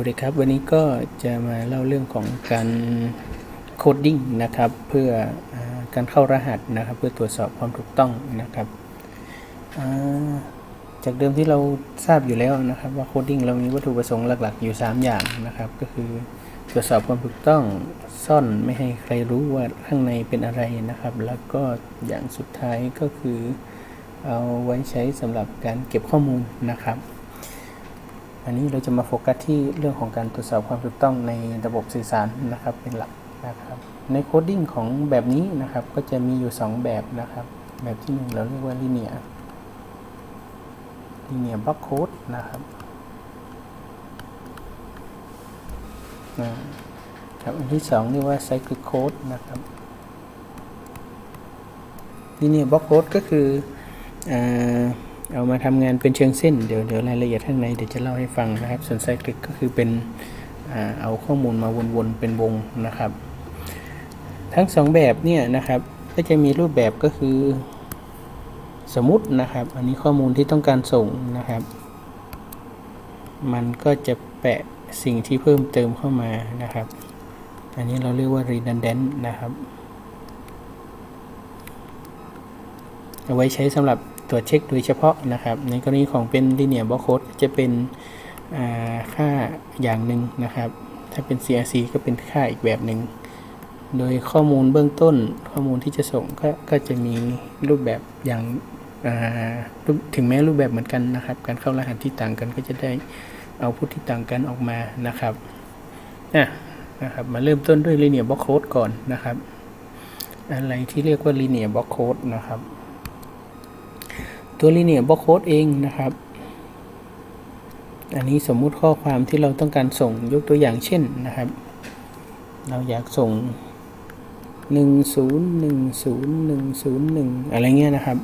วัสดีครับ วันนี้ก็จะมาเล่าเรื่องของการโคดดิ้งนะครับ เพื่ออการเข้ารหัสนะครับ เพื่อตรวจสอบความถูกต้องนะครับจากเดิมที่เราทราบอยู่แล้วนะครับ ว่าโคดดิ้งเรามีวัตถุประสงค์หลักๆ อยู่ 3 อย่างนะครับ ก็คือตรวจสอบความถูกต้องซ่อนไม่ให้ใครรู้ว่าข้างในเป็นอะไรนะครับ แล้วก็อย่างสุดท้ายก็คือ เอาไว้ใช้สำหรับการเก็บข้อมูลนะครับ อันนี้เราจะมาโฟกัสที่เรื่องของการตรวจสอบความถูกต้องในระบบสื่อสารนะครับเป็นหลักนะครับในโคดดิ้งของแบบนี้นะครับก็จะมีอยู่ 2 แบบนะครับ แบบที่ 1 เราเรียกว่า linear linear block code นะครับอ่าครับอันที่ 2 เรียกว่า cyclic code นะครับ linear block code ก็คืออ เอามาทำงานเป็นเชิงเส้น เดี๋ยวเดี๋ยวรายละเอียดข้างในเดี๋ยวจะเล่าให้ฟังนะครับ ส่วนไซคลิกก็คือเป็นอเอาข้อมูลมาวนๆเป็นวงนะครับ ทั้งสองแบบเนี่ยนะครับก็จะมีรูปแบบก็คือสมมตินะครับ อันนี้ข้อมูลที่ต้องการส่งนะครับ มันก็จะแปะสิ่งที่เพิ่มเติมเข้ามานะครับ อันนี้เราเรียกว่า redundant นะครับ เอาไว้ใช้สำหรับ ตรวจเช็คโดยเฉพาะนะครับ ในกรณีของเป็น linear block code จะเป็นค่าอย่างหนึ่งนะครับ ถ้าเป็น CRC ก็เป็นค่าอีกแบบหนึ่งโดยข้อมูลเบื้องต้นข้อมูลที่จะส่งก็ก็จะมีรูปแบบอย่างถึงแม้รูปแบบเหมือนกันนะครับ การเข้ารหัสที่ต่างกันก็จะได้เอาพุทที่ต่างกันออกมานะครับอะนะครับ มาเริ่มต้นด้วย linear block code ก่อนนะครับ อะไรที่เรียกว่า linear block code นะครับ ตัว linear block code เองนะครับ อันนี้สมมุติข้อความที่เราต้องการส่งยกตัวอย่างเช่นนะครับ เราอยากส่ง 1010101 อะไรเงี้ยนะครับ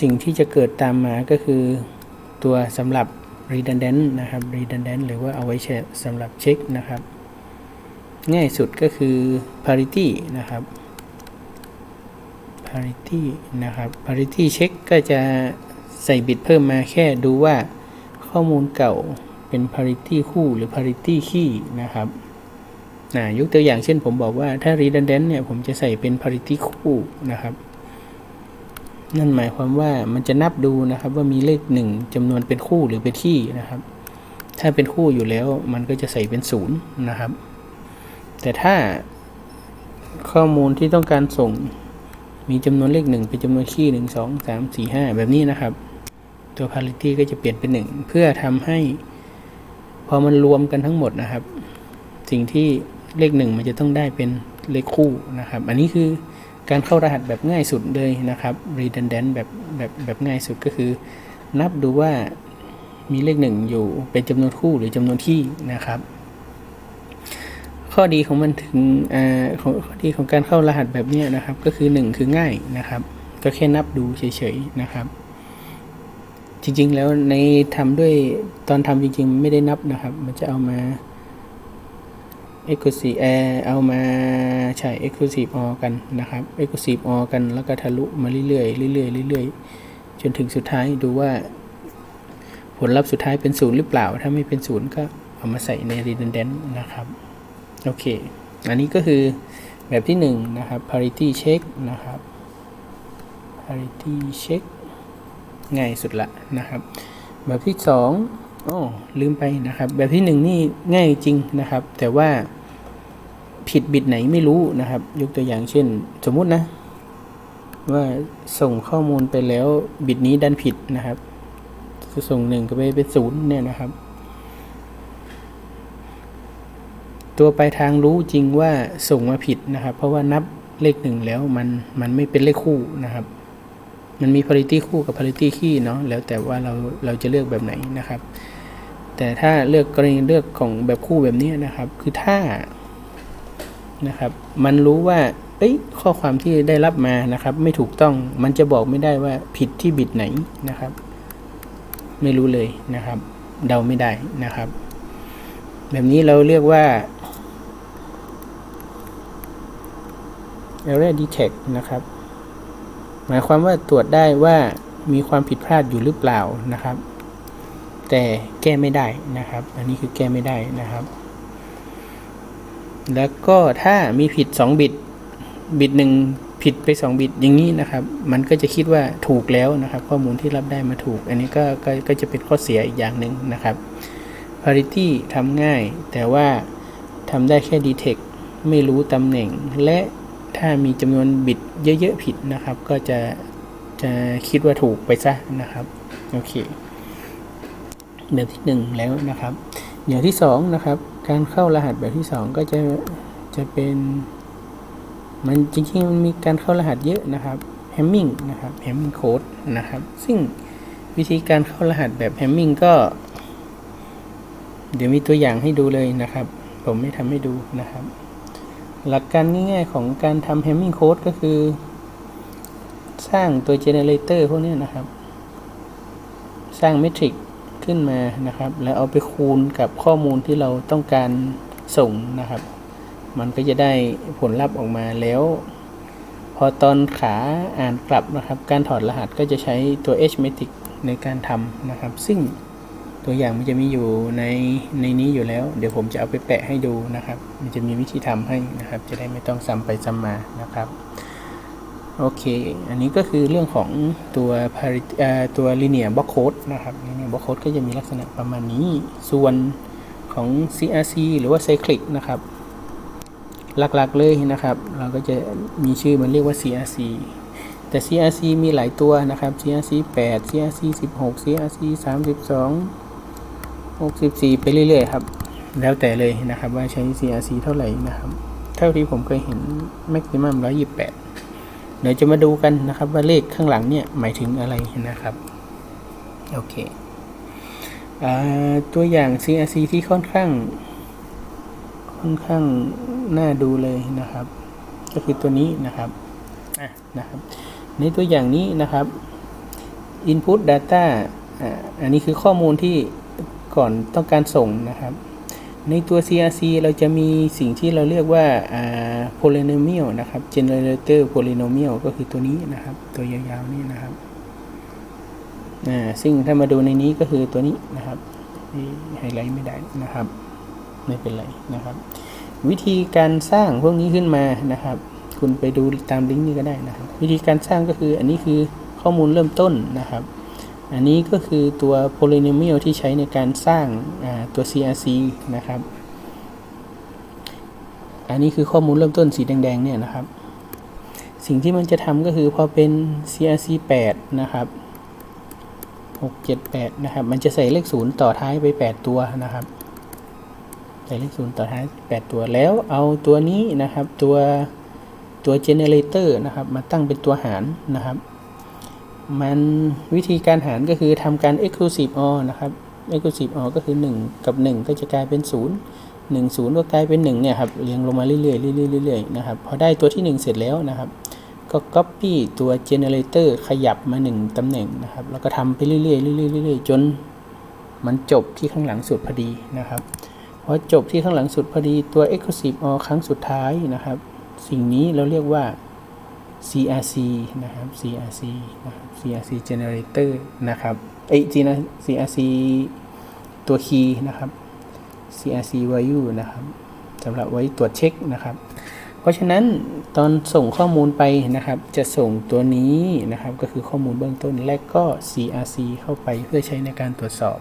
สิ่งที่จะเกิดตามมาก็คือตัวสำหรับ redundant นะครับ redundant หรือว่าเอาไว้ใช้สำหรับเช็คนะครับ ง่ายสุดก็คือ parity นะครับ parity นะครับ parity check ก็จะใส่บิตเพิ่มมาแค่ดูว่าข้อมูลเก่าเป็น parity คู่หรือ parity key นะครับนะยกตัวอย่างเช่นผมบอกว่าถ้า redundant เนี่ย ผมจะใส่เป็น parity คู่นะครับ นั่นหมายความว่ามันจะนับดูนะครับว่ามีเลขหนึ่งจำนวนเป็นคู่หรือเป็นที่นะครับ ถ้าเป็นคู่อยู่แล้วมันก็จะใส่เป็นศูนย์นะครับ แต่ถ้าข้อมูลที่ต้องการส่ง มีจำนวนเลขหนึ่งเป็นจำนวนคี่หนึ่งสองสามสี่ห้าแบบนี้นะครับ ตัว parity ก็จะเปลี่ยนเป็นหนึ่งเพื่อทำให้ พอมันรวมกันทั้งหมดนะครับ สิ่งที่เลขหนึ่งมันจะต้องได้เป็นเลขคู่นะครับ อันนี้คือการเข้ารหัสแบบง่ายสุดเลยนะครับ redundant แบบแบบแบบง่ายสุดก็คือ นับดูว่ามีเลขหนึ่งอยู่เป็นจำนวนคู่หรือจำนวนที่นะครับ ข้อดีของมันถึงอของข้อดีของการเข้ารหัสแบบนี้นะครับ ก็คือ 1 คือง่ายนะครับ ก็แค่นับดูเฉยๆนะครับ จริงๆแล้วในทำด้วยตอนทำจริงๆ ไม่ได้นับนะครับ มันจะเอามา exclusive เออเอามาใช้ exclusive or กันนะครับ exclusive or กันแล้วก็ทะลุมาเรื่อยๆเรื่อยๆเรื่อยๆจนถึงสุดท้ายดูว่า ผลลัพธ์สุดท้ายเป็นศูนย์หรือเปล่า ถ้าไม่เป็นศูนย์ก็เอามาใส่ใน redundant นะครับ โอเค อันนี้ก็คือแบบที่1นงนะครับ parity check นะครับ parity check ง่ายสุดละนะครับ แบบที่2อ๋อลืมไปนะครับ แบบที่1นี่ง่ายจริงนะครับ แต่ว่าผิดบิตไหนไม่รู้นะครับ ยกตัวอย่างเช่น สมมุตินะ ว่าส่งข้อมูลไปแล้วบิตนี้ดันผิดนะครับจะส่งหนึ่งก็ไปเป็นศูนย์เนี่ยนะครับ ตัวปลายทางรู้จริงว่าส่งมาผิดนะครับ เพราะว่านับเลขหนึ่งแล้วมันมันไม่เป็นเลขคู่นะครับ มันมี parity คู่กับ parity คี่เนาะแล้วแต่ว่าเราเราจะเลือกแบบไหนนะครับ แต่ถ้าเลือกกรณีเลือกของแบบคู่แบบนี้นะครับ คือถ้านะครับ มันรู้ว่าเอ้ยข้อความที่ได้รับมานะครับ ไม่ถูกต้องมันจะบอกไม่ได้ว่าผิดที่บิตไหนนะครับ ไม่รู้เลยนะครับ เดาไม่ได้นะครับ แบบนี้เราเรียกว่า error detect นะครับ หมายความว่าตรวจได้ว่ามีความผิดพลาดอยู่หรือเปล่านะครับ แต่แก้ไม่ได้นะครับ อันนี้คือแก้ไม่ได้นะครับ แล้วก็ถ้ามีผิด 2 บิต บิตหนึ่งผิดไป 2 บิตอย่างนี้นะครับ มันก็จะคิดว่าถูกแล้วนะครับ ข้อมูลที่รับได้มาถูก อันนี้ก็ก็ก็จะเป็นข้อเสียอีกอย่างหนึ่งนะครับ parity ทำง่าย แต่ว่าทำได้แค่ detect ไม่รู้ตำแหน่งและ ถ้ามีจำนวนบิตเยอะๆผิดนะครับ ก็จะจะคิดว่าถูกไปซะนะครับ โอเคแบบที่หนึ่งแล้วนะครับอย่างที่สองนะครับ การเข้ารหัสแบบที่สองก็จะจะเป็นมันจริงๆมันมีการเข้ารหัสเยอะนะครับ Hamming นะครับ Hamming code นะครับ ซึ่งวิธีการเข้ารหัสแบบ Hamming ก็ เดี๋ยวมีตัวอย่างให้ดูเลยนะครับ ผมไม่ทำให้ดูนะครับ หลักการง่ายๆของการทำ Hamming code ก็คือ สร้างตัว generator พวกนี้นะครับ สร้างเมทริกขึ้นมานะครับ แล้วเอาไปคูณกับข้อมูลที่เราต้องการส่งนะครับ มันก็จะได้ผลลัพธ์ออกมาแล้ว พอตอนขาอ่านกลับนะครับ การถอดรหัสก็จะใช้ตัว h metric ในการทำนะครับ ซึ่ง ตัวอย่างมันจะมีอยู่ในในนี้อยู่แล้ว เดี๋ยวผมจะเอาไปแปะให้ดูนะครับ มันจะมีวิธีทำให้นะครับ จะได้ไม่ต้องซ้ำไปซ้ำมานะครับโอเค อันนี้ก็คือเรื่องของตัวตัว linear block code นะครับ linear block code ก็จะมีลักษณะประมาณนี้ ส่วนของ CRC หรือว่า cyclic นะครับ หลักๆเลยนะครับ เราก็จะมีชื่อมันเรียกว่า CRC แต่ CRC มีหลายตัวนะครับ CRC 8 CRC 16 CRC 32 64 ไปเรื่อยๆครับ แล้วแต่เลยนะครับว่าใช้ CRC เท่าไหร่นะครับ เท่าที่ผมเคยเห็น maximum 128 เดี๋ยวจะมาดูกันนะครับว่าเลขข้างหลังเนี่ยหมายถึงอะไรนะครับ โอเคอาตัวอย่าง CRC ที่ค่อนข้าง ค่อนข้างน่าดูเลยนะครับ ก็คือตัวนี้นะครับอะนะครับในตัวอย่างนี้นะครับ input data อ่าอันนี้คือข้อมูลที่ ก่อนต้องการส่งนะครับ ในตัว CRC เราจะมีสิ่งที่เราเรียกว่าอ่า polynomial นะครับ generator polynomial ก็คือตัวนี้นะครับ ตัวยาวๆนี่นะครับซึ่งถ้ามาดูในนี้ก็คือตัวนี้นะครับไฮไลท์ไม่ได้นะครับ ไม่เป็นไรนะครับ วิธีการสร้างพวกนี้ขึ้นมานะครับ คุณไปดูตามลิงก์นี้ก็ได้นะครับ วิธีการสร้างก็คืออันนี้คือข้อมูลเริ่มต้นนะครับ อันนี้ก็คือตัว polynomial ที่ใช้ในการสร้างตัว CRC นะครับ อันนี้คือข้อมูลเริ่มต้นสีแดงๆเนี่ยนะครับ สิ่งที่มันจะทำก็คือพอเป็น CRC 8 นะครับ 6 7 8 นะครับ มันจะใส่เลข 0 ต่อท้ายไป 8 ตัวนะครับ ใส่เลข 0 ต่อท้าย 8 ตัวแล้วเอาตัวนี้นะครับตัวตัว generator นะครับ มาตั้งเป็นตัวหารนะครับ มันวิธีการหารก็คือทำการ exclusive or นะครับ exclusive or ก็คือ 1 กับ 1 ก็จะกลายเป็น 0 1 0ก็กลายเป็น1เนี่ยครับเรียงลงมาเรื่อยๆเรื่อยๆเรื่อยๆนะครับพอได้ตัวที่ 1 เสร็จแล้วนะครับ ก็ copy ตัว generator ขยับมา 1ตำแหน่งนะครับ แล้วก็ทำไปเรื่อยๆเรื่อยๆเรื่อยๆจนมันจบที่ข้างหลังสุดพอดีนะครับพอจบที่ข้างหลังสุดพอดีตัว exclusive or ครั้งสุดท้ายนะครับ สิ่งนี้เราเรียกว่า CRC นะครับ CRC นะครับ CRC generator นะครับเอ้ CRC ตัว key นะครับ CRC value นะครับสำหรับไว้ตรวจเช็คนะครับ เพราะฉะนั้นตอนส่งข้อมูลไปนะครับ จะส่งตัวนี้นะครับ ก็คือข้อมูลเบื้องต้นและก็ CRC เข้าไปเพื่อใช้ในการตรวจสอบ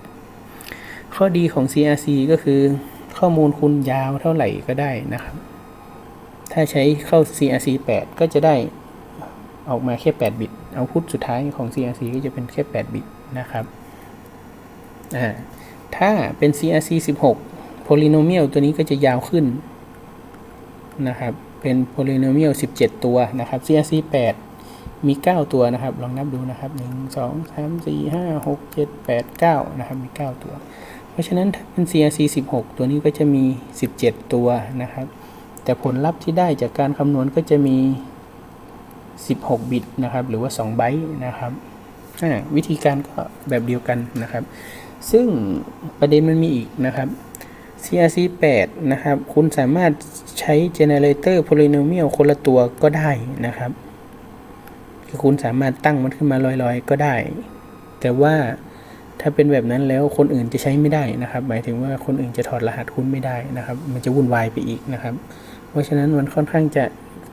ข้อดีของ CRC ก็คือข้อมูลคุณยาวเท่าไหร่ก็ได้นะครับ ถ้าใช้เข้า CRC 8 ก็จะได้ ออกมาแค่ 8 บิตเอาพุทสุดท้ายของ CRC ก็จะเป็นแค่ 8 บิตนะครับถ้าเป็น CRC 16 polynomial ตัวนี้ก็จะยาวขึ้นนะครับ เป็น polynomial 17 ตัวนะครับ CRC 8 มี 9 ตัวนะครับ ลองนับดูนะครับ 1 2 3 4 5 6 7 8 9 นะครับ มี 9 ตัว เพราะฉะนั้นถ้าเป็น CRC 16 ตัวนี้ก็จะมี 17 ตัวนะครับ แต่ผลลัพธ์ที่ได้จากการคำนวณก็จะมี 16 บิตนะครับ หรือว่า 2 ไบต์นะครับวิธีการก็แบบเดียวกันนะครับ ซึ่งประเด็นมันมีอีกนะครับ CRC 8นะครับ คุณสามารถใช้ generator polynomial คนละตัวก็ได้นะครับคือคุณสามารถตั้งมันขึ้นมาลอยๆ ก็ได้ แต่ว่าถ้าเป็นแบบนั้นแล้วคนอื่นจะใช้ไม่ได้นะครับ หมายถึงว่าคนอื่นจะถอดรหัสคุณไม่ได้นะครับ มันจะวุ่นวายไปอีกนะครับ เพราะฉะนั้นมันค่อนข้างจะ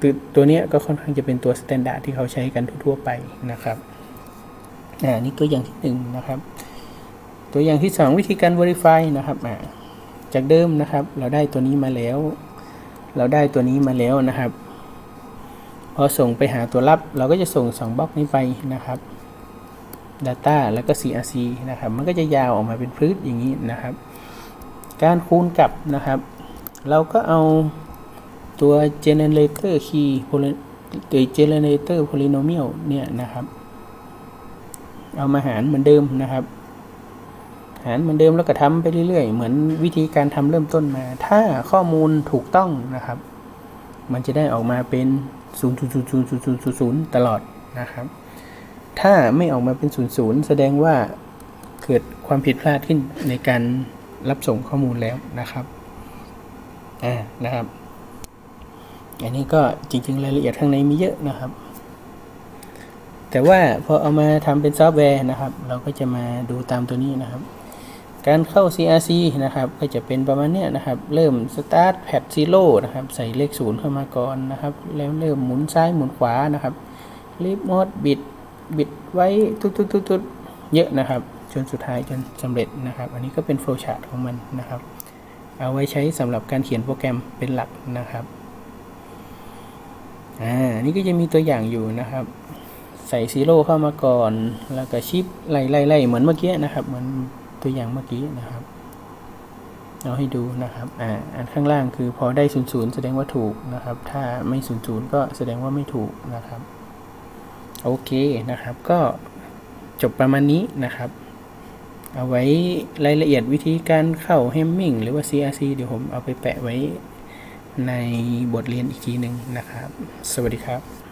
ตัวตัวนี้ก็ค่อนข้างจะเป็นตัวสแตนดาร์ดที่เขาใช้กันทั่วๆไปนะครับอ่านี่ตัวอย่างที่หนึ่งนะครับ ตัวอย่างที่สองวิธีการ verify นะครับอ่าจากเดิมนะครับ เราได้ตัวนี้มาแล้ว เราได้ตัวนี้มาแล้วนะครับ พอส่งไปหาตัวรับ เราก็จะส่งสองบล็อกนี้ไปนะครับ Data แล้วก็ CRC นะครับ มันก็จะยาวออกมาเป็นพื้นอย่างนี้นะครับ การคูณกลับนะครับ เราก็เอา ตัว generator key ตัว generator polynomial เนี่ยนะครับ เอามาหารเหมือนเดิมนะครับ หารเหมือนเดิมแล้วก็ทำไปเรื่อยๆ เหมือนวิธีการทำเริ่มต้นมา ถ้าข้อมูลถูกต้องนะครับ มันจะได้ออกมาเป็น0ตลอดนะครับ ถ้าไม่ออกมาเป็น 00 แสดงว่าเกิดความผิดพลาดขึ้นในการรับส่งข้อมูลแล้วนะครับ อ่า นะครับ อันนี้ก็จริง ๆ รายละเอียดข้างในมีเยอะนะครับ แต่ว่าพอเอามาทำเป็นซอฟต์แวร์นะครับ เราก็จะมาดูตามตัวนี้นะครับ การเข้า CRC นะครับ ก็จะเป็นประมาณเนี้ยนะครับ เริ่ม start pad zero นะครับ ใส่เลขศูนย์เข้ามาก่อนนะครับ แล้วเริ่มหมุนซ้ายหมุนขวานะครับรีบมดบิดบิดไว้ทุดๆๆๆเยอะนะครับ จนสุดท้ายจนสำเร็จนะครับ อันนี้ก็เป็นโฟล์ชาร์ตของมันนะครับ เอาไว้ใช้สำหรับการเขียนโปรแกรมเป็นหลักนะครับ อ่านี่ก็จะมีตัวอย่างอยู่นะครับ ใส่ซีโร่เข้ามาก่อน แล้วก็ชิปไล่ไล่ไล่เหมือนเมื่อกี้นะครับเหมือนตัวอย่างเมื่อกี้นะครับเอาให้ดูนะครับอ่าอันข้างล่างคือพอได้ศูนย์ศูนย์แสดงว่าถูกนะครับ ถ้าไม่ศูนย์ศูนย์ก็แสดงว่าไม่ถูกนะครับ โอเคนะครับ ก็จบประมาณนี้นะครับเอาไว้รายละเอียดวิธีการเข้า Hemming หรือว่า CRC เดี๋ยวผมเอาไปแปะไว้ ในบทเรียนอีกทีหนึ่งนะครับ สวัสดีครับ